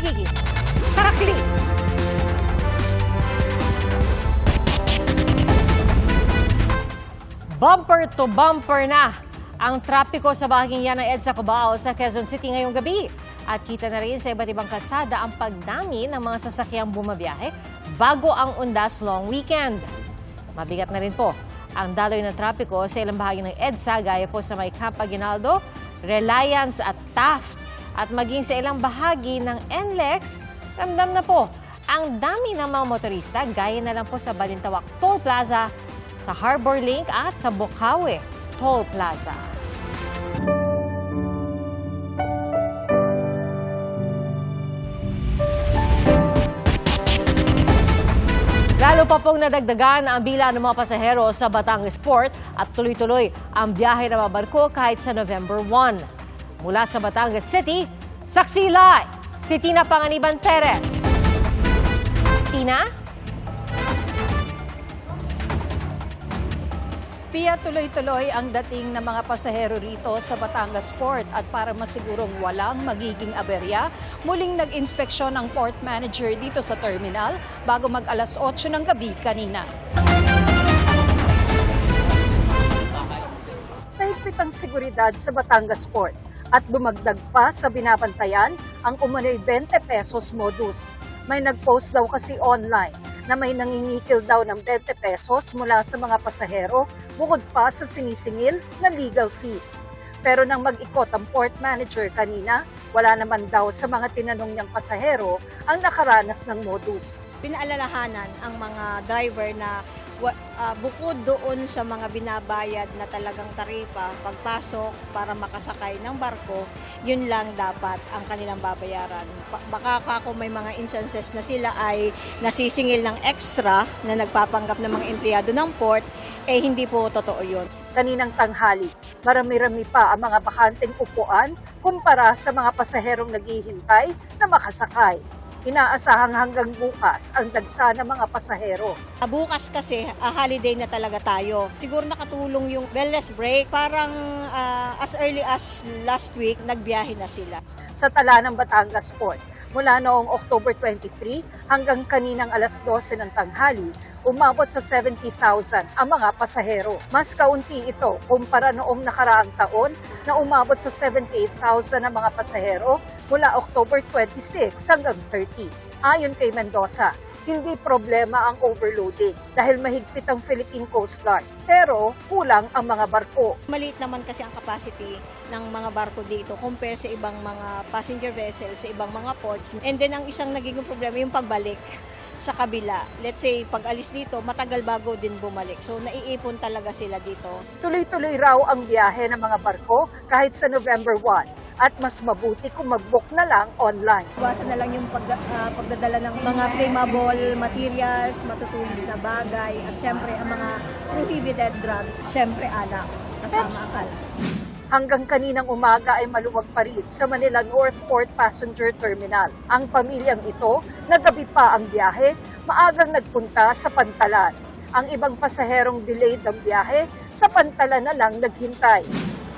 magiging sarakli. Bumper to bumper na ang trapiko sa bahaging yan ng EDSA Cubao sa Quezon City ngayong gabi. At kita na rin sa iba't ibang kalsada ang pagdami ng mga sasakyang bumabiyahe bago ang undas long weekend. Mabigat na rin po ang daloy ng trapiko sa ilang bahagi ng EDSA gaya po sa may Camp Aguinaldo, Reliance at Taft. At maging sa ilang bahagi ng NLEX, ramdam na po ang dami ng mga motorista gaya na lang po sa Balintawak Toll Plaza, sa Harbor Link at sa Bukawi Toll Plaza. Lalo pa pong nadagdagan ang bilang ng mga pasahero sa Batangas Port at tuloy-tuloy ang biyahe ng mga barko kahit sa November 1. Mula sa Batangas City, Saksilay, si Tina Panganiban Perez. Tina? Pia tuloy-tuloy ang dating ng mga pasahero rito sa Batangas Port at para masigurong walang magiging aberya, muling nag-inspeksyon ang port manager dito sa terminal bago mag alas 8 ng gabi kanina. Mahigpit ang seguridad sa Batangas Port at dumagdag pa sa binabantayan ang umano'y 20 pesos modus. May nag-post daw kasi online na may nangingikil daw ng 20 pesos mula sa mga pasahero bukod pa sa sinisingil na legal fees. Pero nang mag-ikot ang port manager kanina, wala naman daw sa mga tinanong niyang pasahero ang nakaranas ng modus. pinaalalahanan ang mga driver na ah, bukod doon sa mga binabayad na talagang taripa pagpasok para makasakay ng barko, yun lang dapat ang kanilang babayaran. Baka ka kung may mga instances na sila ay nasisingil ng extra na nagpapanggap ng mga empleyado ng port, eh hindi po totoo yun. Kaninang tanghali, marami-rami pa ang mga bakanteng upuan kumpara sa mga pasaherong naghihintay na makasakay. Inaasahang hanggang bukas ang dagsa ng mga pasahero. Ah, Bukas kasi, ah, holiday na talaga tayo. Siguro nakatulong yung wellness break. Parang ah, as early as last week, nagbiyahe na sila. sa tala ng Batangas Port. Mula noong October 23 hanggang kaninang alas 12 ng tanghali, umabot sa 70,000 ang mga pasahero. Mas kaunti ito kumpara noong nakaraang taon na umabot sa 78,000 ang mga pasahero mula October 26 hanggang 30. Ayon kay Mendoza, hindi problema ang overloading dahil mahigpit ang Philippine Coast Guard. Pero kulang ang mga barko. Maliit naman kasi ang capacity ng mga barko dito compare sa ibang mga passenger vessels, sa ibang mga ports. And then ang isang nagiging problema yung pagbalik sa kabila. Let's say, pag alis dito, matagal bago din bumalik. So, naiipon talaga sila dito. Tuloy-tuloy raw ang biyahe ng mga barko kahit sa November 1 at mas mabuti kung mag-book na lang online. Iwasan na lang yung pag, ah, pagdadala ng mga flammable materials, matutulis na bagay, at syempre ang mga prohibited drugs, syempre alak, kasama akal. Hanggang kaninang umaga ay maluwag pa rin sa Manila North Port Passenger Terminal. Ang pamilyang ito, nagabi pa ang biyahe, maagang nagpunta sa Pantalan. Ang ibang pasaherong delayed ng biyahe, sa Pantalan na lang naghintay.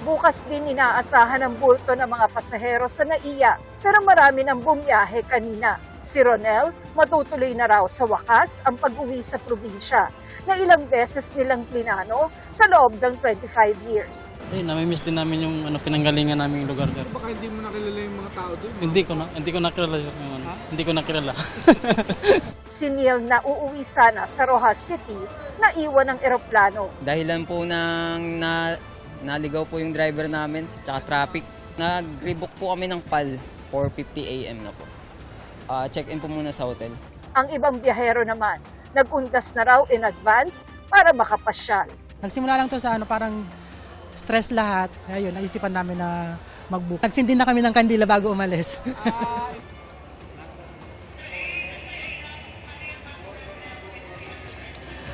Bukas din inaasahan ang bulto ng mga pasahero sa NAIA, pero marami nang bumiyahe kanina. Si Ronel, matutuloy na raw sa wakas ang pag-uwi sa probinsya na ilang beses nilang plinano sa loob ng 25 years. Eh, namimiss din namin yung ano, pinanggalingan naming lugar, sir. Baka hindi mo nakilala yung mga tao doon. Hindi ko na, hindi ko nakilala sir. Yung, ano, Hindi ko nakilala. Si Neil na uuwi sana sa Rojas City na iwan ng eroplano. Dahilan po ng na, naligaw po yung driver namin, tsaka traffic. Nag-rebook po kami ng PAL, 4.50 a.m. na po. Ah, check-in po muna sa hotel. Ang ibang biyahero naman, nagundas na raw in advance para makapasyal. Nagsimula lang to sa ano, parang stress lahat. Ayun, naisipan namin na mag-book. Nagsindi na kami ng kandila bago umalis.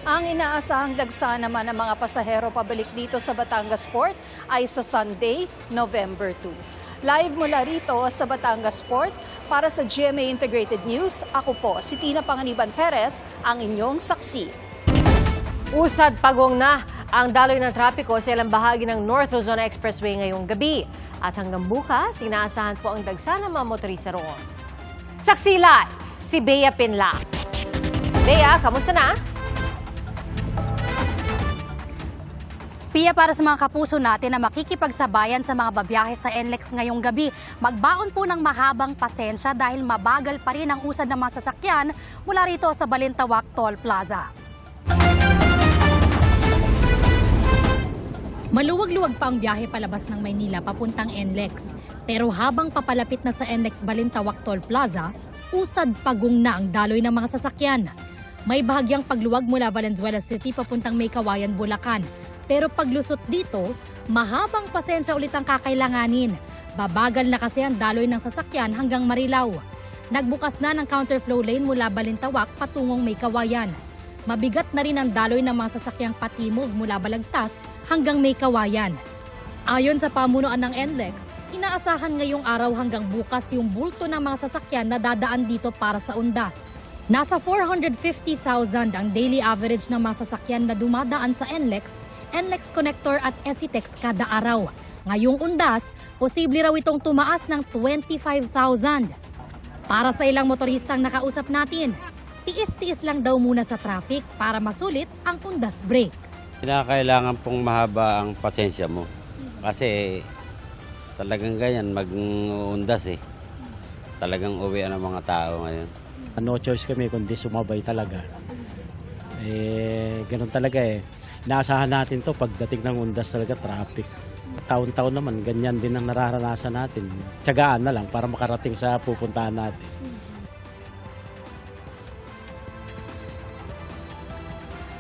Ang inaasahang dagsa naman ng mga pasahero pabalik dito sa Batangas Port ay sa Sunday, November 2. Live mula rito sa Batangas Port para sa GMA Integrated News, ako po si Tina Panganiban Perez, ang inyong saksi. Usad pagong na ang daloy ng trapiko sa ilang bahagi ng North Luzon Expressway ngayong gabi. At hanggang bukas, inaasahan po ang dagsa ng mga motorista roon. Saksi si Bea Pinla. Bea, kamusta na? Pia para sa mga kapuso natin na makikipagsabayan sa mga babiyahe sa NLEX ngayong gabi. Magbaon po ng mahabang pasensya dahil mabagal pa rin ang usad ng mga sasakyan mula rito sa Balintawak Toll Plaza. Maluwag-luwag pa ang biyahe palabas ng Maynila papuntang NLEX. Pero habang papalapit na sa NLEX Balintawak Toll Plaza, usad pagong na ang daloy ng mga sasakyan. May bahagyang pagluwag mula Valenzuela City papuntang Maykawayan, Bulacan. Pero paglusot dito, mahabang pasensya ulit ang kakailanganin. Babagal na kasi ang daloy ng sasakyan hanggang Marilao. Nagbukas na ng counterflow lane mula Balintawak patungong Maykawayan. Mabigat na rin ang daloy ng mga sasakyang patimog mula Balagtas hanggang Maykawayan. Ayon sa pamunuan ng NLEX, inaasahan ngayong araw hanggang bukas yung bulto ng mga sasakyan na dadaan dito para sa undas. Nasa 450,000 ang daily average ng mga sasakyan na dumadaan sa NLEX, NLEX Connector at Esitex kada araw. Ngayong undas, posible raw itong tumaas ng 25,000. Para sa ilang motoristang nakausap natin, tiis-tiis lang daw muna sa traffic para masulit ang undas break. Kinakailangan pong mahaba ang pasensya mo. Kasi talagang ganyan, mag-undas eh. Talagang uwi ang mga tao ngayon. No choice kami kundi sumabay talaga. Eh, ganun talaga eh. Inaasahan natin to pagdating ng undas talaga traffic. Taon-taon naman, ganyan din ang nararanasan natin. Tiyagaan na lang para makarating sa pupuntahan natin.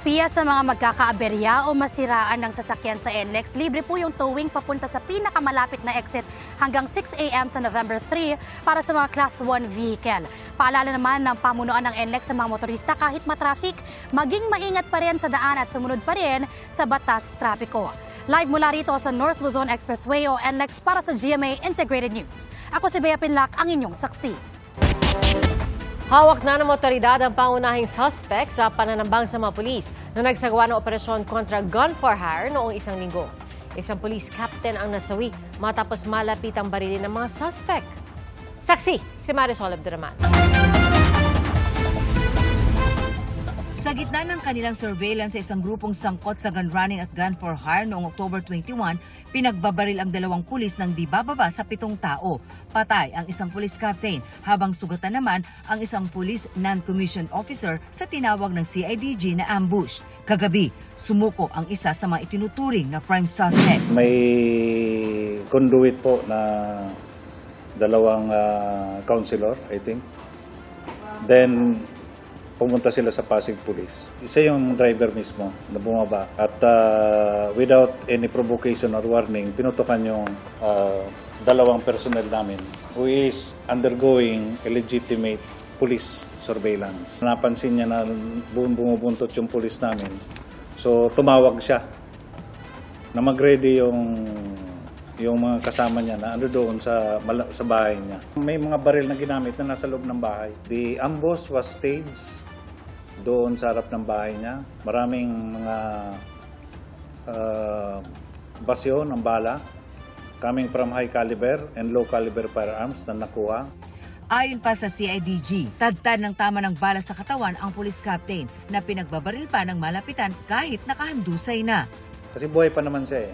Piya sa mga magkakaaberya o masiraan ng sasakyan sa NLEX, libre po yung towing papunta sa pinakamalapit na exit hanggang 6 a.m. sa November 3 para sa mga Class 1 vehicle. Paalala naman ng pamunuan ng NLEX sa mga motorista kahit matraffic, maging maingat pa rin sa daan at sumunod pa rin sa batas trapiko. Live mula rito sa North Luzon Expressway o NLEX para sa GMA Integrated News. Ako si Bea Pinlac, ang inyong saksi. Hawak na ng otoridad ang pangunahing suspect sa pananambang sa mga pulis na nagsagawa ng operasyon kontra gun for hire noong isang linggo. Isang police captain ang nasawi matapos malapit ang barilin ng mga suspect. Saksi, si Marisol Abduraman. Sa gitna ng kanilang surveillance sa isang grupong sangkot sa gun running at gun for hire noong October 21, pinagbabaril ang dalawang pulis ng di bababa sa pitong tao. Patay ang isang police captain, habang sugatan naman ang isang police non-commissioned officer sa tinawag ng CIDG na ambush. Kagabi, sumuko ang isa sa mga itinuturing na prime suspect. May conduit po na dalawang ah, counselor, I think. Then, pumunta sila sa Pasig Police. Isa yung driver mismo na bumaba. At ah, without any provocation or warning, pinutukan yung ah, dalawang personnel namin who is undergoing illegitimate police surveillance. Napansin niya na bum- bumubuntot yung police namin. So, tumawag siya na mag-ready yung yung mga kasama niya na ano doon sa sa bahay niya. May mga baril na ginamit na nasa loob ng bahay. The ambush was staged doon sa harap ng bahay niya. Maraming mga uh, basyo ng bala coming from high caliber and low caliber firearms na nakuha. Ayon pa sa CIDG, tadtad ng tama ng bala sa katawan ang police captain na pinagbabaril pa ng malapitan kahit nakahandusay na. Kasi buhay pa naman siya eh.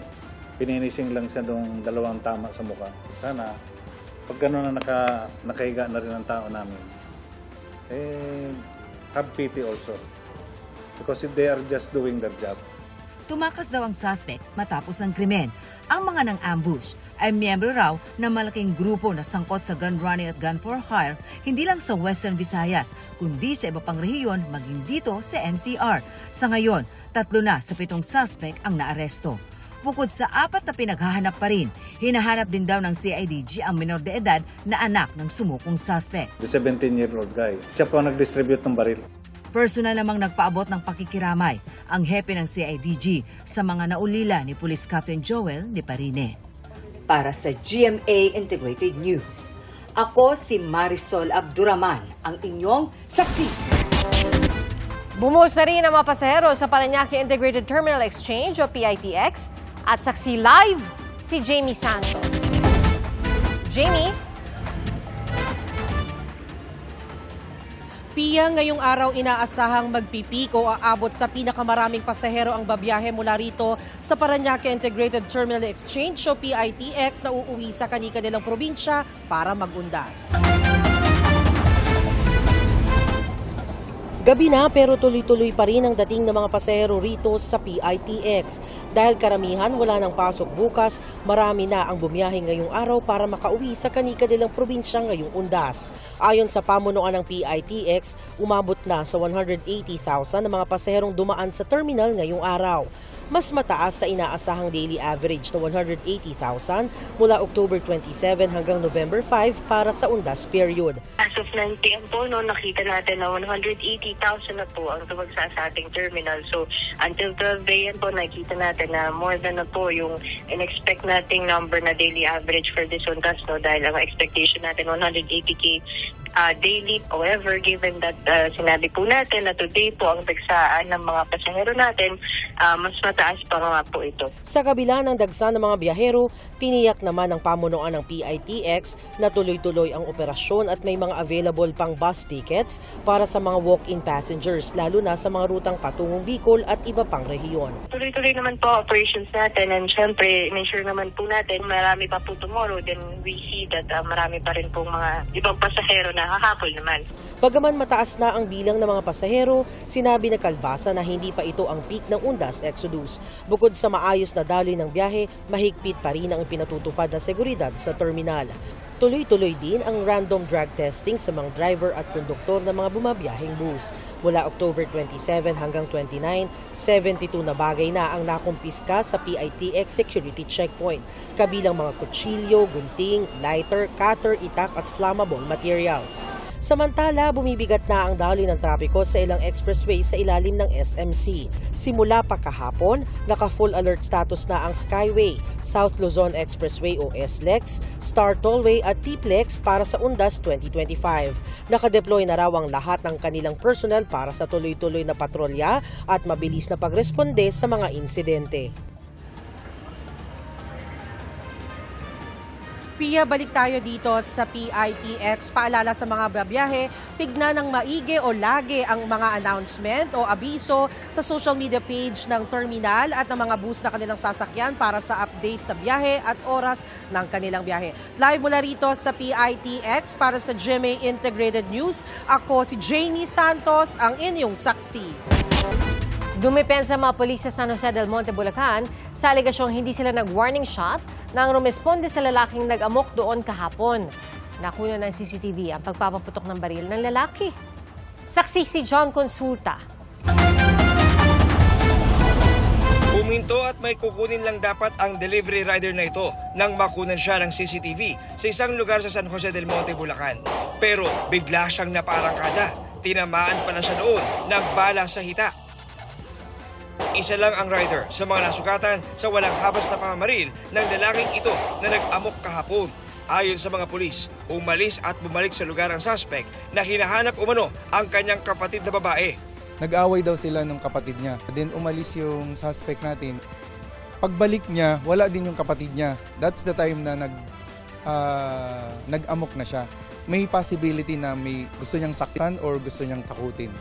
Pininising lang siya nung dalawang tama sa mukha. Sana, pag gano'n na naka, nakahiga na rin ang tao namin, eh, have pity also. Because they are just doing their job. Tumakas daw ang suspects matapos ang krimen. Ang mga nang ambush ay miyembro raw ng malaking grupo na sangkot sa gun running at gun for hire hindi lang sa Western Visayas kundi sa iba pang rehiyon maging dito sa NCR. Sa ngayon, tatlo na sa pitong suspect ang naaresto. Bukod sa apat na pinaghahanap pa rin, hinahanap din daw ng CIDG ang minor de edad na anak ng sumukong suspect. The 17-year-old guy. Siya po ang nag-distribute ng baril. Personal namang nagpaabot ng pakikiramay ang hepe ng CIDG sa mga naulila ni Police Captain Joel de Parine. Para sa GMA Integrated News, ako si Marisol Abduraman, ang inyong saksi. Bumuhos na rin ang mga pasahero sa Paranaque Integrated Terminal Exchange o PITX at saksi live si Jamie Santos. Jamie? Pia, ngayong araw inaasahang magpipiko o aabot sa pinakamaraming pasahero ang babiyahe mula rito sa Paranaque Integrated Terminal Exchange o PITX na uuwi sa kani-kanilang probinsya para magundas. Gabi na pero tuloy-tuloy pa rin ang dating ng mga pasahero rito sa PITX. Dahil karamihan wala nang pasok bukas, marami na ang bumiyahe ngayong araw para makauwi sa kani-kanilang probinsya ngayong undas. Ayon sa pamunuan ng PITX, umabot na sa 180,000 na mga pasaherong dumaan sa terminal ngayong araw. Mas mataas sa inaasahang daily average na 180,000 mula October 27 hanggang November 5 para sa undas period. As of 9 p.m. po, no, nakita natin na 180,000 na po ang tumagsa sa ating terminal. So, until 12 a.m. po, nakita natin na more than na po yung in-expect nating number na daily average for this undas, no, dahil ang expectation natin 180k uh, daily. However, given that uh, sinabi po natin na today po ang dagsaan ng mga pasahero natin, uh, mas mataas pa nga po ito. Sa kabila ng dagsa ng mga biyahero, tiniyak naman ng pamunuan ng PITX na tuloy-tuloy ang operasyon at may mga available pang bus tickets para sa mga walk-in passengers, lalo na sa mga rutang patungong Bicol at iba pang rehiyon. Tuloy-tuloy naman po operations natin and syempre, ensure naman po natin marami pa po tomorrow then we see that uh, marami pa rin pong mga ibang pasahero na hahapol naman. Bagaman mataas na ang bilang ng mga pasahero, sinabi na Kalbasa na hindi pa ito ang peak ng Undas Exodus. Bukod sa maayos na daloy ng biyahe, mahigpit pa rin ang pinatutupad na seguridad sa terminal. Tuloy-tuloy din ang random drug testing sa mga driver at konduktor ng mga bumabiyaheng bus. Mula October 27 hanggang 29, 72 na bagay na ang nakumpiska sa PITX security checkpoint, kabilang mga kutsilyo, gunting, lighter, cutter, itak at flammable materials. Samantala, bumibigat na ang daloy ng trapiko sa ilang expressway sa ilalim ng SMC. Simula pa kahapon, naka-full alert status na ang Skyway, South Luzon Expressway o SLEX, Star Tollway at T-Plex para sa Undas 2025. Nakadeploy na raw ang lahat ng kanilang personnel para sa tuloy-tuloy na patrolya at mabilis na pagresponde sa mga insidente. Pia, balik tayo dito sa PITX. Paalala sa mga babiyahe, tignan ng maigi o lagi ang mga announcement o abiso sa social media page ng terminal at ng mga bus na kanilang sasakyan para sa update sa biyahe at oras ng kanilang biyahe. Live mula rito sa PITX para sa GMA Integrated News. Ako si Jamie Santos, ang inyong saksi. Dumipensa mga polis sa San Jose del Monte, Bulacan sa alegasyong hindi sila nag-warning shot nang rumesponde sa lalaking nag-amok doon kahapon. Nakuna ng CCTV ang pagpapaputok ng baril ng lalaki. Saksi si John Consulta. Puminto at may kukunin lang dapat ang delivery rider na ito nang makunan siya ng CCTV sa isang lugar sa San Jose del Monte, Bulacan. Pero bigla siyang naparangkada. Tinamaan pala siya noon ng bala sa hita. Isa lang ang rider sa mga nasugatan sa walang habas na pamamaril ng lalaking ito na nag-amok kahapon. Ayon sa mga pulis, umalis at bumalik sa lugar ang suspect na hinahanap umano ang kanyang kapatid na babae. Nag-away daw sila ng kapatid niya. Then umalis yung suspect natin. Pagbalik niya, wala din yung kapatid niya. That's the time na nag ah, nag-amok na siya. May possibility na may gusto niyang saktan or gusto niyang takutin.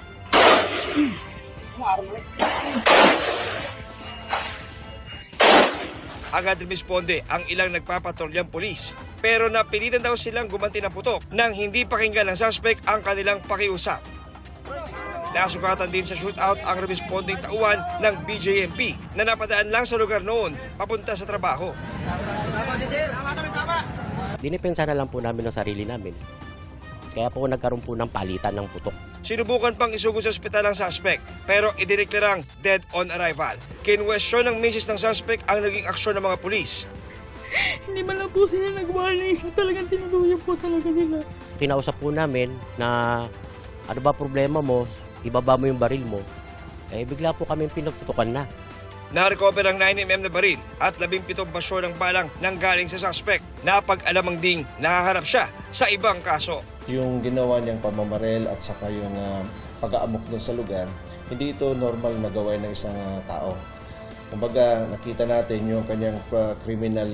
Agad responde ang ilang nagpapatrolyang pulis. Pero napilitan daw silang gumanti ng putok nang hindi pakinggan ng suspect ang kanilang pakiusap. Nasugatan din sa shootout ang responding tauhan ng BJMP na napadaan lang sa lugar noon papunta sa trabaho. Dinipensa na lang po namin ang sarili namin. Kaya po nagkaroon po ng palitan ng putok. Sinubukan pang isugod sa ospital ang suspect pero idineklarang dead on arrival. Kinwestiyon ng misis ng suspect ang naging aksyon ng mga pulis. Hindi man lang po sila nag-warning. So talagang tinuluyan po talaga nila. Kinausap po namin na ano ba problema mo, ibaba mo yung baril mo. Eh bigla po kami pinagputukan na. Na-recover ang 9mm na baril at 17 basyo ng balang nang galing sa suspect. Napag-alamang ding nahaharap siya sa ibang kaso. Yung ginawa niyang pamamarel at saka yung ah, pag-aamok doon sa lugar, hindi ito normal na gawain ng isang ah, tao. Kumbaga, nakita natin yung kanyang ah, criminal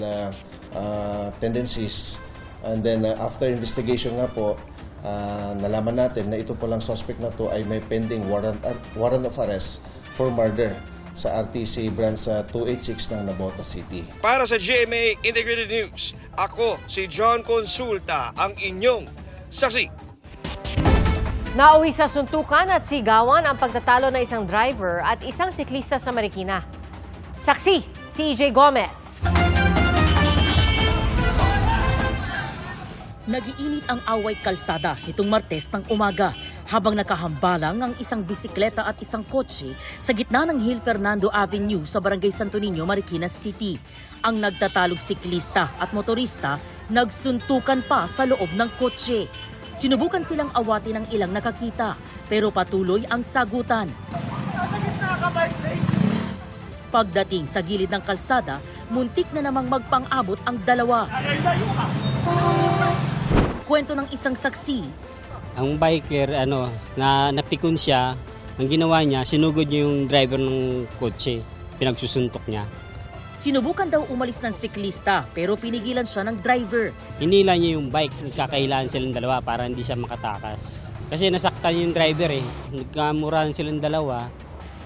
ah, tendencies and then ah, after investigation nga po, ah, nalaman natin na ito palang suspect na to ay may pending warrant, warrant of arrest for murder sa RTC branch sa 286 ng Nabota City. Para sa GMA Integrated News, ako si John Consulta, ang inyong saksi. Nauwi sa suntukan at sigawan ang pagtatalo ng isang driver at isang siklista sa Marikina. Saksi, si EJ Gomez. Nagiinit ang away kalsada itong Martes ng umaga habang nakahambalang ang isang bisikleta at isang kotse sa gitna ng Hill Fernando Avenue sa Barangay Santo Niño, Marikina City. Ang nagtatalog siklista at motorista nagsuntukan pa sa loob ng kotse. Sinubukan silang awatin ng ilang nakakita pero patuloy ang sagutan. Pagdating sa gilid ng kalsada, muntik na namang magpang-abot ang dalawa. Kwento ng isang saksi, Ang biker, ano, na napikon siya, ang ginawa niya, sinugod niya yung driver ng kotse. Pinagsusuntok niya. Sinubukan daw umalis ng siklista pero pinigilan siya ng driver. Hinila niya yung bike, nagkakailangan silang dalawa para hindi siya makatakas. Kasi nasaktan yung driver eh. Nagkamurahan silang dalawa.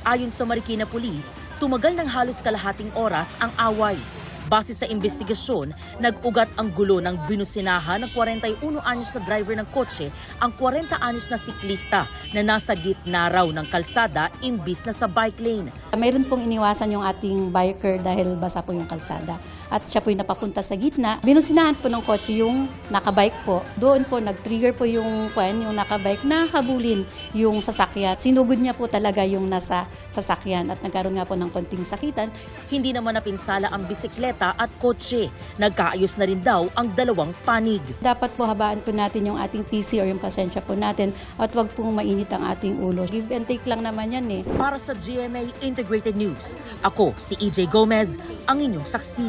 Ayon sa Marikina Police, tumagal ng halos kalahating oras ang away. Base sa investigasyon, nag-ugat ang gulo ng binusinahan ng 41 anyos na driver ng kotse ang 40 anyos na siklista na nasa gitna raw ng kalsada imbis na sa bike lane. Mayroon pong iniwasan yung ating biker dahil basa po yung kalsada. At siya po yung napapunta sa gitna. Binusinahan po ng kotse yung nakabike po. Doon po nag-trigger po yung, kwan, yung nakabike na habulin yung sasakyan. Sinugod niya po talaga yung nasa sasakyan at nagkaroon nga po ng konting sakitan. Hindi naman napinsala ang bisikleta at kotse. Nagkaayos na rin daw ang dalawang panig. Dapat po habaan po natin yung ating PC or yung pasensya po natin at wag pong mainit ang ating ulo. Give and take lang naman yan eh. Para sa GMA Integrated News, ako si EJ Gomez, ang inyong saksi.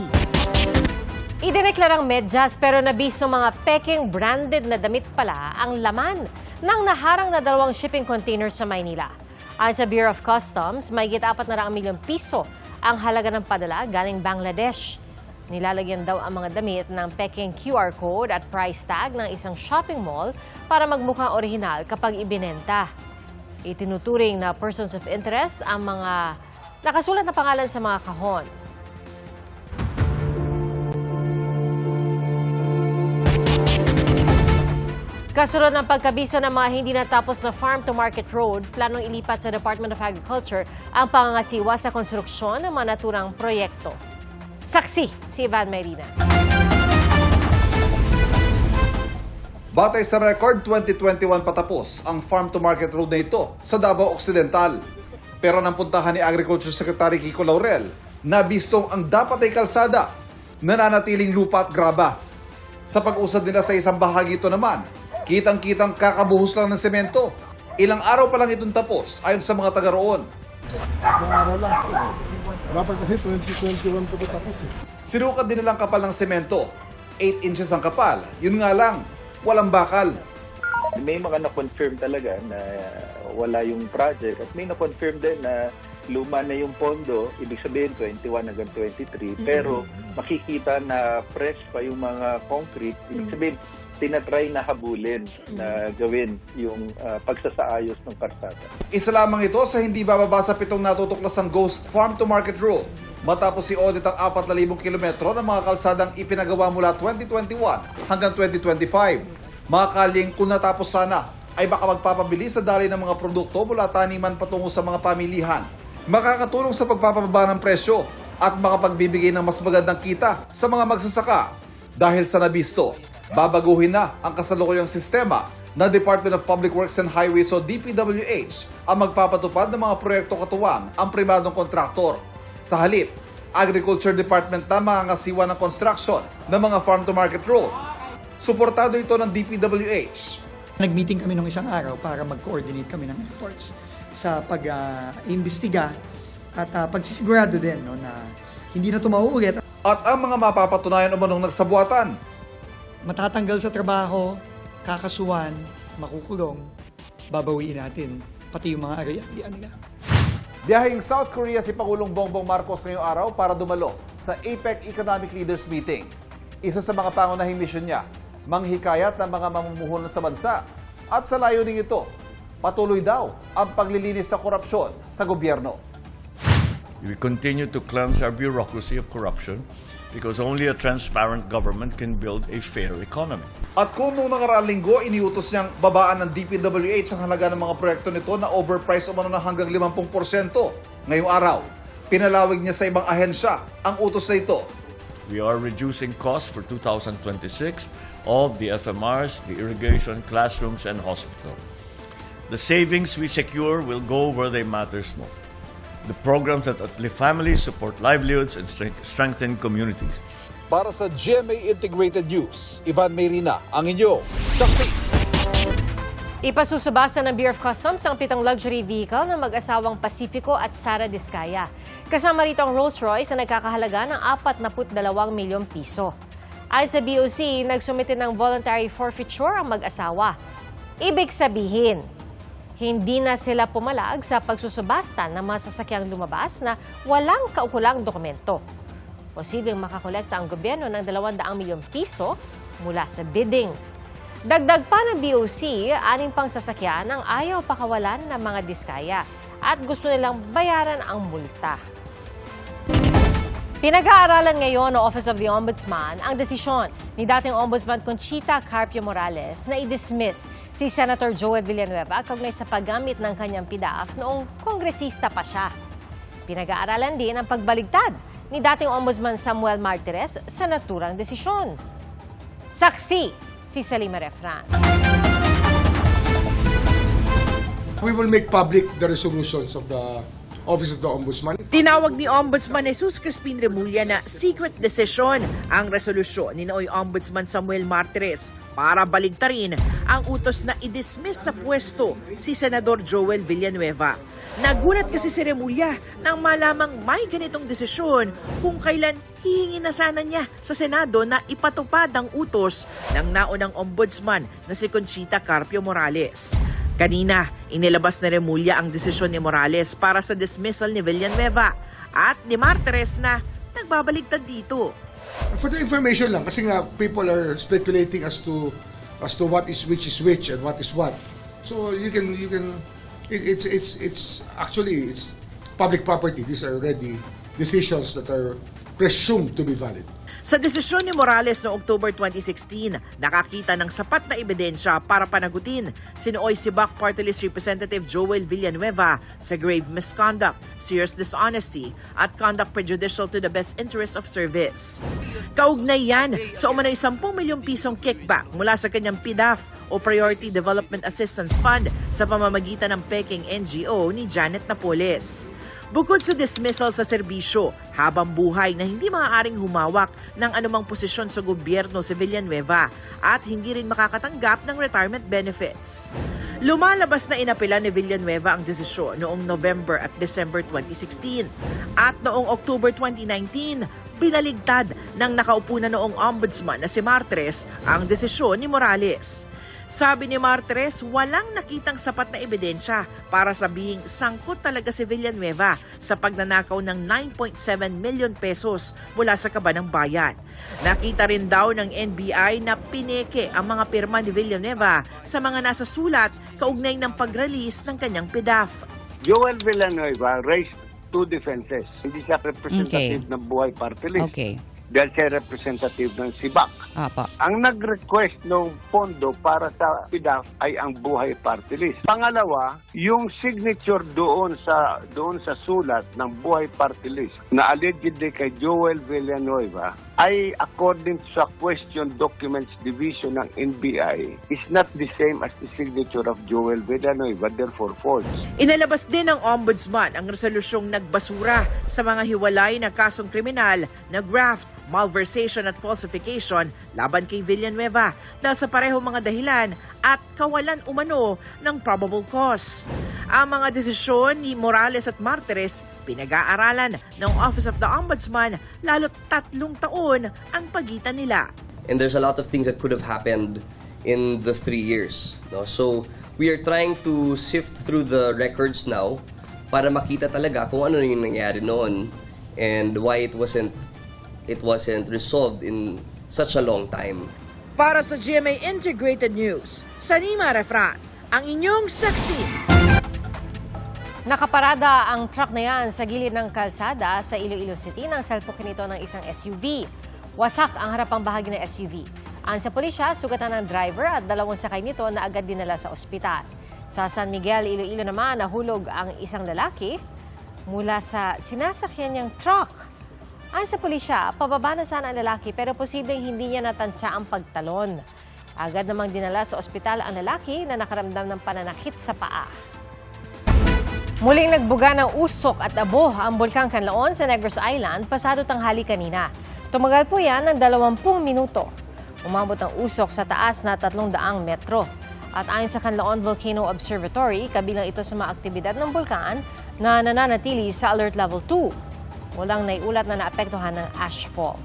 Idineklarang medyas pero nabis ng mga peking branded na damit pala ang laman ng naharang na dalawang shipping container sa Maynila. Ayon sa Bureau of Customs, may apat na raang milyong piso ang halaga ng padala galing Bangladesh. Nilalagyan daw ang mga damit ng peking QR code at price tag ng isang shopping mall para magmukhang orihinal kapag ibinenta. Itinuturing na persons of interest ang mga nakasulat na pangalan sa mga kahon. Kasunod ng pagkabiso ng mga hindi natapos na Farm to Market Road, planong ilipat sa Department of Agriculture ang pangangasiwa sa konstruksyon ng mga naturang proyekto. Saksi si Ivan Marina. Batay sa record, 2021 patapos ang farm to market road na ito sa Davao Occidental. Pero nang puntahan ni Agriculture Secretary Kiko Laurel, nabistong ang dapat ay kalsada, nananatiling lupa at graba. Sa pag-usad nila sa isang bahagi ito naman, kitang-kitang kakabuhos lang ng semento. Ilang araw pa lang itong tapos ayon sa mga taga roon. araw lang. Dapat kasi 2021 pa tapos eh. Sinukat din nilang kapal ng semento. 8 inches ang kapal. Yun nga lang, walang bakal. May mga na-confirm talaga na wala yung project at may na-confirm din na luma na yung pondo, ibig sabihin 21 hanggang 23, pero makikita na fresh pa yung mga concrete, ibig sabihin tinatry na habulin na gawin yung ah, pagsasaayos ng karsada. Isa lamang ito sa hindi bababa sa pitong natutuklasang Ghost Farm to Market Rule. Matapos i-audit ang 4,000 kilometro ng mga kalsadang ipinagawa mula 2021 hanggang 2025. Mga kaling kung natapos sana ay baka magpapabili sa dali ng mga produkto mula taniman patungo sa mga pamilihan. Makakatulong sa pagpapababa ng presyo at makapagbibigay ng mas magandang kita sa mga magsasaka. Dahil sa nabisto, babaguhin na ang kasalukuyang sistema na Department of Public Works and Highways o DPWH ang magpapatupad ng mga proyekto katuwang ang pribadong kontraktor. Sa halip, Agriculture Department na mangangasiwa ng construction ng mga farm-to-market road. Suportado ito ng DPWH. Nag-meeting kami nung isang araw para mag-coordinate kami ng efforts sa pag-imbestiga at ah, pagsisigurado din no, na hindi na ito mauulit. At ang mga mapapatunayan umanong nagsabuatan. Matatanggal sa trabaho, kakasuhan, makukulong, babawiin natin, pati yung mga ari-arian nila. Biyaheng South Korea si Pangulong Bongbong Marcos ngayong araw para dumalo sa APEC Economic Leaders Meeting. Isa sa mga pangunahing misyon niya manghikayat ng mga mamumuhunan sa bansa. At sa layuning ito, patuloy daw ang paglilinis sa korupsyon sa gobyerno. We continue to cleanse our bureaucracy of corruption because only a transparent government can build a fair economy. At kung noong nakaraang linggo, iniutos niyang babaan ng DPWH ang halaga ng mga proyekto nito na overpriced umano na hanggang 50%. Ngayong araw, pinalawig niya sa ibang ahensya ang utos na ito. We are reducing costs for 2026 of the FMRs, the irrigation, classrooms, and hospital. The savings we secure will go where they matters most. The programs that uplift families, support livelihoods, and strength- strengthen communities. Para sa GMA Integrated News, Ivan Mayrina, ang inyo, saksi. Ipasusubasta ng Bureau of Customs ang pitong luxury vehicle ng mag-asawang Pacifico at Sara Discaya. Kasama rito ang Rolls-Royce na nagkakahalaga ng 42 milyong piso. Ayon sa BOC, nagsumite ng voluntary forfeiture ang mag-asawa. Ibig sabihin, hindi na sila pumalag sa pagsusubasta ng mga sasakyang lumabas na walang kaukulang dokumento. Posibleng makakolekta ang gobyerno ng 200 milyong piso mula sa bidding. Dagdag pa ng BOC, aning pang sasakyan ang ayaw pakawalan ng mga diskaya at gusto nilang bayaran ang multa. Pinag-aaralan ngayon ng Office of the Ombudsman ang desisyon ni dating Ombudsman Conchita Carpio Morales na i-dismiss si Senator Joel Villanueva kaugnay sa paggamit ng kanyang PIDAF noong kongresista pa siya. Pinag-aaralan din ang pagbaligtad ni dating Ombudsman Samuel Martires sa naturang desisyon. Saksi si Salima Refran. We will make public the resolutions of the Office of the Ombudsman. Tinawag ni Ombudsman Jesus Crispin Remulla na secret decision ang resolusyon ni Nooy Ombudsman Samuel Martires para baligtarin ang utos na i-dismiss sa pwesto si Senador Joel Villanueva. Nagulat kasi si Remulla nang malamang may ganitong desisyon kung kailan hihingi na sana niya sa Senado na ipatupad ang utos ng naunang ombudsman na si Conchita Carpio Morales. Kanina, inilabas na Remulla ang desisyon ni Morales para sa dismissal ni Villanueva at ni Martires na nagbabaligtad dito. For the information lang, kasi nga people are speculating as to as to what is which is which and what is what. So you can you can it, it's it's it's actually it's public property. These are already decisions that are presumed to be valid. Sa desisyon ni Morales noong October 2016, nakakita ng sapat na ebidensya para panagutin si Nooy Sibak Party List Representative Joel Villanueva sa grave misconduct, serious dishonesty, at conduct prejudicial to the best interest of service. Kaugnay yan sa umano'y 10 milyong pisong kickback mula sa kanyang PDAF o Priority Development Assistance Fund sa pamamagitan ng Peking NGO ni Janet Napoles. Bukod sa dismissal sa serbisyo, habang buhay na hindi maaaring humawak ng anumang posisyon sa gobyerno si Villanueva at hindi rin makakatanggap ng retirement benefits. Lumalabas na inapela ni Villanueva ang desisyon noong November at December 2016 at noong October 2019, binaligtad ng nakaupo na noong ombudsman na si Martres ang desisyon ni Morales. Sabi ni Martres, walang nakitang sapat na ebidensya para sabihing sangkot talaga si Villanueva sa pagnanakaw ng 9.7 million pesos mula sa kaba ng bayan. Nakita rin daw ng NBI na pineke ang mga pirma ni Villanueva sa mga nasa sulat kaugnay ng pag-release ng kanyang PDAF. Joel Villanueva raised two defenses. Hindi siya representative ng buhay party list. Okay. Dahil siya representative ng SIBAC. Apo. Ang nag-request ng pondo para sa PIDAF ay ang buhay party list. Pangalawa, yung signature doon sa doon sa sulat ng buhay party list na allegedly kay Joel Villanueva ay according sa question documents division ng NBI is not the same as the signature of Joel Villanueva, therefore false. Inalabas din ng Ombudsman ang resolusyong nagbasura sa mga hiwalay na kasong kriminal na graft, malversation at falsification laban kay Villanueva dahil sa parehong mga dahilan at kawalan umano ng probable cause. Ang mga desisyon ni Morales at Martires pinag-aaralan ng Office of the Ombudsman lalo't tatlong taon ang pagitan nila. and there's a lot of things that could have happened in the three years. No? So we are trying to sift through the records now para makita talaga kung ano yung nangyari noon and why it wasn't it wasn't resolved in such a long time. Para sa GMA Integrated News, Sanima Refran, ang inyong saksi. Nakaparada ang truck na yan sa gilid ng kalsada sa Iloilo City nang salpukin ito ng isang SUV. Wasak ang harapang bahagi ng SUV. Ang sa pulisya, sugatan ng driver at dalawang sakay nito na agad dinala sa ospital. Sa San Miguel, Iloilo naman, nahulog ang isang lalaki mula sa sinasakyan niyang truck. Ang sa pulisya, pababa na sana ang lalaki pero posibleng hindi niya natansya ang pagtalon. Agad namang dinala sa ospital ang lalaki na nakaramdam ng pananakit sa paa. Muling nagbuga ng usok at abo ang Bulkang Kanlaon sa Negros Island pasado tanghali kanina. Tumagal po yan ng 20 minuto. Umabot ang usok sa taas na 300 metro. At ayon sa Canlaon Volcano Observatory, kabilang ito sa mga aktibidad ng bulkan na nananatili sa Alert Level 2. Walang naiulat na naapektuhan ng ashfall.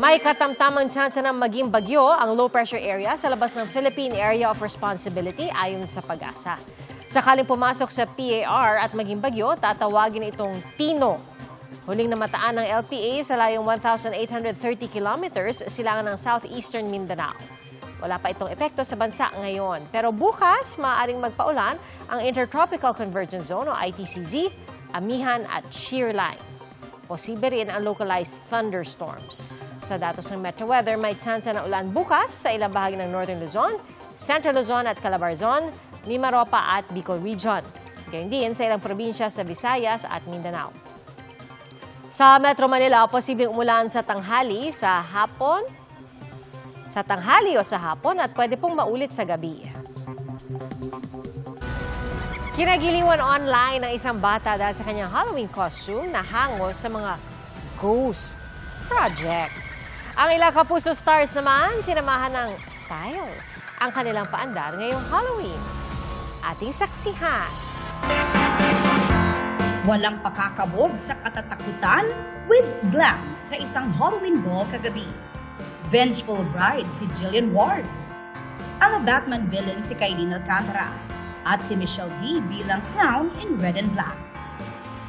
May katamtamang tsansa ng maging bagyo ang low pressure area sa labas ng Philippine Area of Responsibility ayon sa pag-asa. Sakaling pumasok sa PAR at maging bagyo, tatawagin itong Tino. Huling namataan ng LPA sa layong 1,830 kilometers silangan ng southeastern Mindanao. Wala pa itong epekto sa bansa ngayon. Pero bukas, maaaring magpaulan ang Intertropical Convergence Zone o ITCZ, Amihan at Shear Line. Posible rin ang localized thunderstorms. Sa datos ng Metro Weather, may chance na ulan bukas sa ilang bahagi ng Northern Luzon, Central Luzon at Calabarzon, Mimaropa at Bicol Region. Gayun din sa ilang probinsya sa Visayas at Mindanao. Sa Metro Manila, posibleng umulan sa tanghali, sa hapon, sa tanghali o sa hapon at pwede pong maulit sa gabi. Kinagiliwan online ng isang bata dahil sa kanyang Halloween costume na hango sa mga ghost project. Ang ilang kapuso stars naman, sinamahan ng style ang kanilang paandar ngayong Halloween. Ating saksihan. Walang pakakabog sa katatakutan with glam sa isang Halloween ball kagabi. Vengeful bride si Jillian Ward. Ang Batman villain si Kailin Alcantara at si Michelle D bilang clown in red and black.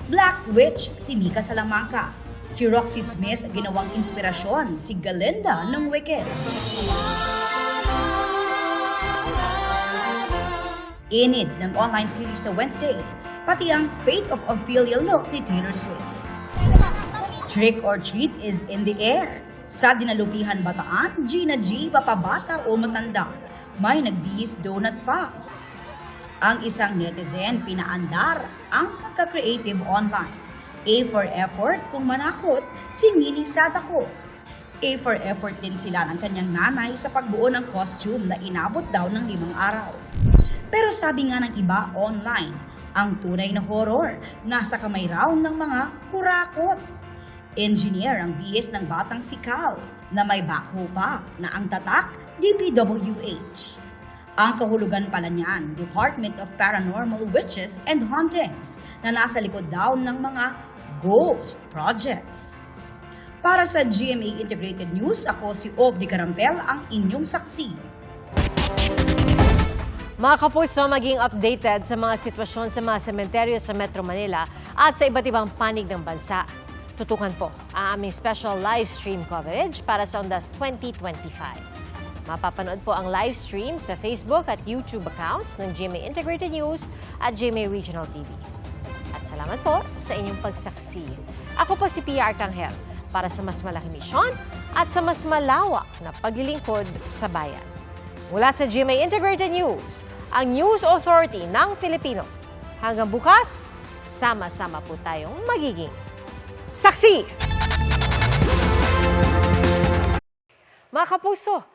Black Witch si Mika Salamanca. Si Roxy Smith ginawang inspirasyon si Galinda ng Wicked. Inid ng online series na Wednesday, pati ang Fate of Ophelia look ni Taylor Swift. Trick or treat is in the air. Sa dinalupihan bataan, Gina G, papabata o matanda, may nagbihis donut pa. Ang isang netizen pinaandar ang pagka-creative online. A for effort kung manakot, si Mini Sadako. A for effort din sila ng kanyang nanay sa pagbuo ng costume na inabot daw ng limang araw. Pero sabi nga ng iba online, ang tunay na horror nasa kamay raw ng mga kurakot. Engineer ang bihis ng batang si Cal na may backhoe pa na ang tatak DPWH. Ang kahulugan pala niyan, Department of Paranormal Witches and Hauntings na nasa likod daw ng mga ghost projects. Para sa GMA Integrated News, ako si Obdi Carampel, ang inyong saksi. Mga kapuso, maging updated sa mga sitwasyon sa mga sementeryo sa Metro Manila at sa iba't ibang panig ng bansa. Tutukan po ang aming special live stream coverage para sa Ondas 2025. Mapapanood po ang live stream sa Facebook at YouTube accounts ng GMA Integrated News at GMA Regional TV. At salamat po sa inyong pagsaksi. Ako po si Pia Arcangel para sa mas malaking misyon at sa mas malawak na paglilingkod sa bayan. Mula sa GMA Integrated News, ang News Authority ng Filipino. Hanggang bukas, sama-sama po tayong magiging saksi! Mga kapuso,